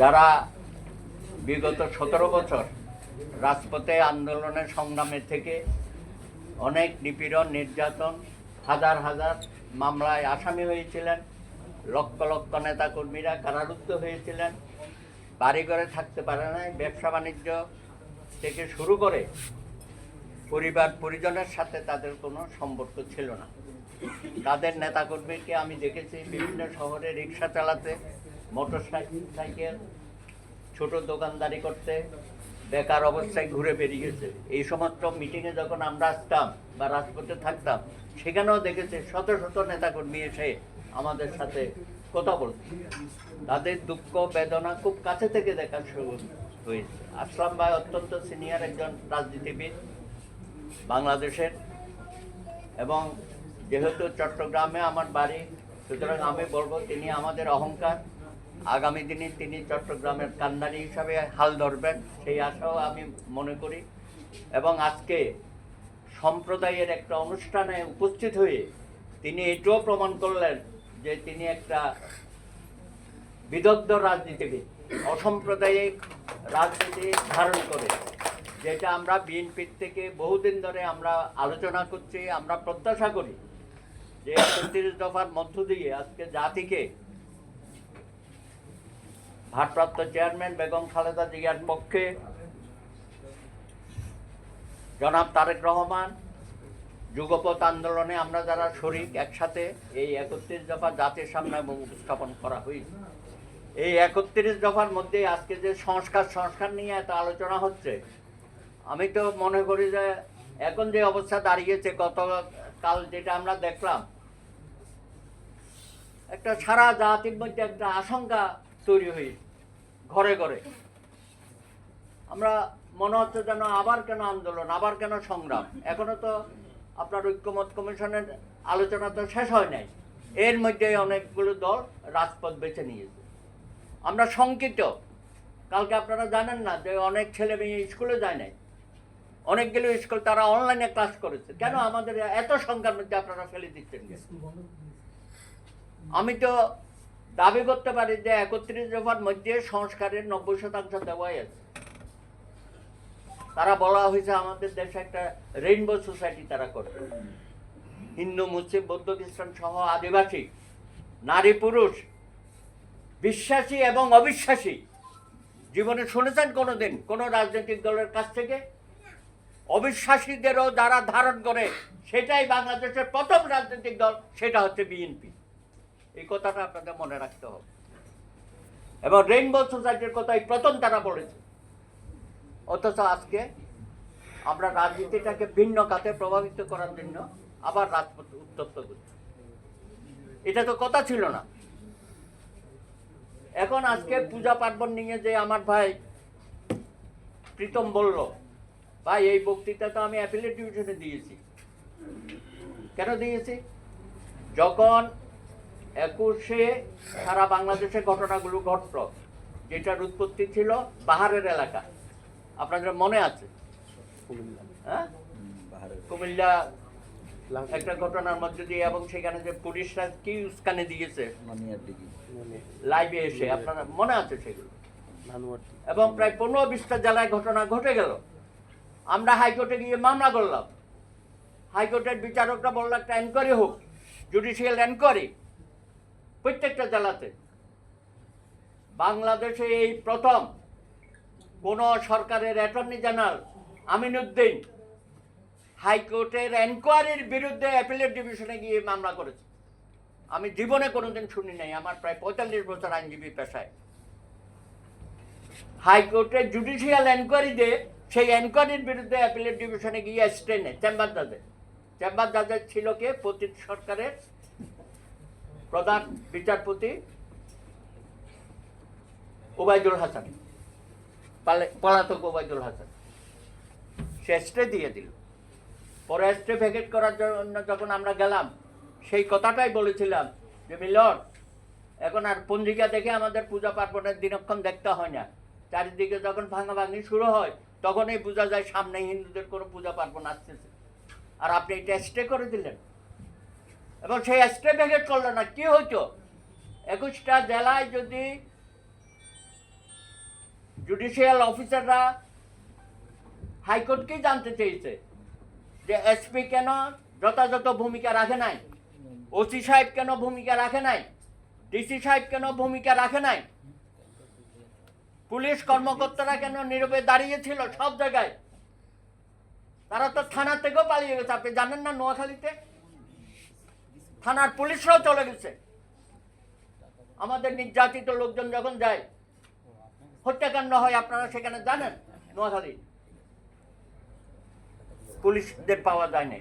যারা বিগত সতেরো বছর রাজপথে আন্দোলনের সংগ্রামে থেকে অনেক নিপীড়ন, নির্যাতন, হাজার হাজার মামলায় আসামি হয়েছিলেন, লক্ষ লক্ষ নেতাকর্মীরা কারারুদ্ধ হয়েছিলেন, বাড়িঘরে থাকতে পারে নাই, ব্যবসা বাণিজ্য থেকে শুরু করে পরিবার, পরিজনের সাথে তাদের কোনো সম্পর্ক ছিল না। তাদের নেতাকর্মীকে আমি দেখেছি বিভিন্ন শহরে রিক্সা চালাতে মোটর সাইকেল ছোট দোকানদারি করতে, বেকার অবস্থায় ঘুরে বেরিয়েছে এই সমস্ত মিটিংয়ে যখন আমরা আসতাম বা রাজপথে থাকতাম, সেখানেও দেখেছি শত শত নেতাকর্মী এসে আমাদের সাথে কথা বলছে। তাদের দুঃখ, বেদনা খুব কাছে থেকে দেখার সুযোগ হয়েছে। আসলাম ভাই অত্যন্ত সিনিয়র একজন রাজনীতিবিদ বাংলাদেশের এবং যেহেতু চট্টগ্রামে আমার বাড়ি, সুতরাং আমি বলব তিনি আমাদের অহংকার আগামী দিনে তিনি চট্টগ্রামের কান্ডারি হিসাবে হাল ধরবেন, সেই আশাও আমি মনে করি। এবং আজকে সম্প্রদায়ের একটা অনুষ্ঠানে উপস্থিত হয়ে তিনি এটাও প্রমাণ করলেন যে তিনি একটা বিদগ্ধ রাজনীতিবিদ, অসাম্প্রদায়িক রাজনীতি ধারণ করে, যেটা আমরা বিএনপির থেকে বহুদিন ধরে আমরা আলোচনা করছি, আমরা প্রত্যাশা করি যে একত্রিশ দফার মধ্য দিয়ে আজকে জাতিকে ভারপ্রাপ্ত চেয়ারম্যান বেগম খালেদা জিয়ার পক্ষে জনাব তারেক রহমান যুগপথ আন্দোলনে আমরা যারা শরিক একসাথে এই একত্রিশ দফা জাতির সামনে উপস্থাপন করা হয়েছে। এই একত্রিশ দফার মধ্যে আজকে যে সংস্কার সংস্কার নিয়ে এত আলোচনা হচ্ছে, আমি তো মনে করি যে এখন যে অবস্থা দাঁড়িয়েছে, গতকাল যেটা আমরা দেখলাম, একটা সারা জাতির মধ্যে একটা আশঙ্কা তৈরি হয়েছে ঘরে ঘরে। আমরা মনে হচ্ছে যেন আবার কেন আন্দোলন আবার কেন সংগ্রাম। এখনও তো আপনার ঐক্যমত কমিশনের আলোচনা তো শেষ হয় নাই। এর মধ্যে অনেকগুলো দল রাজপথ বেছে নিয়েছে। আমরা শঙ্কিত। কালকে আপনারা জানেন না যে অনেক ছেলে মেয়ে স্কুলে যায় নাই। অনেকগুলো স্কুল তারা অনলাইনে ক্লাস করেছে। কেন আমাদের এত সংখ্যার মধ্যে আপনারা ফেলে দিচ্ছেন? আমি তো দাবি করতে পারি যে একত্রিশ দফার মধ্যে সংস্কারের নব্বই শতাংশ দেওয়াই আছে। তারা বলা হয়েছে আমাদের দেশে একটা রেইনবো সোসাইটি তারা করে। হিন্দু, মুসলিম, বৌদ্ধ, খ্রিস্টান সহ আদিবাসী, নারী, পুরুষ, বিশ্বাসী এবং অবিশ্বাসী জীবনে শুনেছেন কোনো দিন কোনো রাজনৈতিক দলের কাছ থেকে? অবিশ্বাসীদেরও যারা ধারণ করে, সেটাই বাংলাদেশের প্রথম রাজনৈতিক দল, সেটা হচ্ছে বিএনপি। এই কথাটা আপনাদের মনে রাখতে হবে। এবং রেইনবো সোসাইটির কথা এই প্রথম তারা বলেছে। অথচ আজকে আমরা রাজনীতিটাকে ভিন্ন খাতে প্রভাবিত করার জন্য আবার রাজপথ উত্তপ্ত করছি। এটা তো কথা ছিল না। এখন আজকে পূজা পার্বণ নিয়ে যে আমার ভাই প্রীতম বলল, ভাই, এই বক্তৃতা তো আমি অ্যাপিলেট ডিভিশনে দিয়েছি। কেন দিয়েছি? যখন একুশে সারা বাংলাদেশে ঘটনাগুলো ঘটল। যেটার উৎপত্তি ছিল পাহাড়ের এলাকা। আপনাদের মনে আছে? হ্যাঁ? কুমিল্লা একটা ঘটনার মধ্যে দিয়ে এবং সেখানে যে পুলিশরা কি উস্কানি দিয়েছে? লাইভে এসে আপনারা মনে আছে সেগুলো? এবং প্রায় পনেরো বিশটা জেলায় ঘটনা ঘটে গেল। আমরা হাইকোর্টে গিয়ে মামলা করলাম। হাইকোর্টের বিচারকরা বলল একটা এনকোয়ারি হোক। জুডিশিয়াল এনকোয়ারি প্রত্যেকটা জেলাতে। বাংলাদেশে এই প্রথম কোন সরকারের অ্যাটর্নি জেনারেল আমিনুদ্দিন হাইকোর্টের এনকোয়ারির বিরুদ্ধে অ্যাপিলেট ডিভিশনে গিয়ে মামলা করেছে। আমি জীবনে কোনোদিন শুনি নাই, আমার প্রায় পঁয়তাল্লিশ বছর আইনজীবী পেশায়। হাইকোর্টের জুডিশিয়াল এনকোয়ারি দিয়ে সেই এনকোয়ারির বিরুদ্ধে অ্যাপিলেট ডিভিশনে গিয়ে স্টেনে চেম্বার জাজে। চেম্বার জাজের ছিল কে? পতিত সরকারের প্রধান বিচারপতি ওবায়দুল হাসান। পালে পলাতক ওবায়দুল হাসান। সে স্টে দিয়ে দিল। পরে স্টে ভ্যাকেট করার জন্য যখন আমরা গেলাম, সেই কথাটাই বলেছিলাম যে, মিলন, এখন আর পঞ্জিকা দেখে আমাদের পূজা পার্বণের দিনক্ষণ দেখতে হয় না। চারিদিকে যখন ভাঙাভাঙি শুরু হয়, তখনই বোঝা যায় সামনে হিন্দুদের কোনো পূজা পার্বণ আসতেছে। আর আপনি এটা স্টে করে দিলেন। এবং সেই স্টে ভ্যাকেট করল না। কি হইতো একুশটা জেলায় যদি জুডিশিয়াল অফিসাররা হাইকোর্টকেই জানতে চেয়েছে? যে এসপি কেন যথাযথ ভূমিকা রাখে নাই? ওসি সাহেব কেন ভূমিকা রাখে নাই? ডিসি সাহেব কেন ভূমিকা রাখে নাই? পুলিশ কর্মকর্তারা কেন নীরবে দাঁড়িয়েছিল সব জায়গায়? তারা তো থানা থেকেও পালিয়ে গেছে। আপনি জানেন না নোয়াখালীতে? থানার পুলিশরাও চলে গেছে। আমাদের নির্যাতিত লোকজন যখন যায়, হত্যাকাণ্ড হয়, আপনারা সেখানে জানেন? নোয়াখালী পুলিশদের পাওয়া যায় না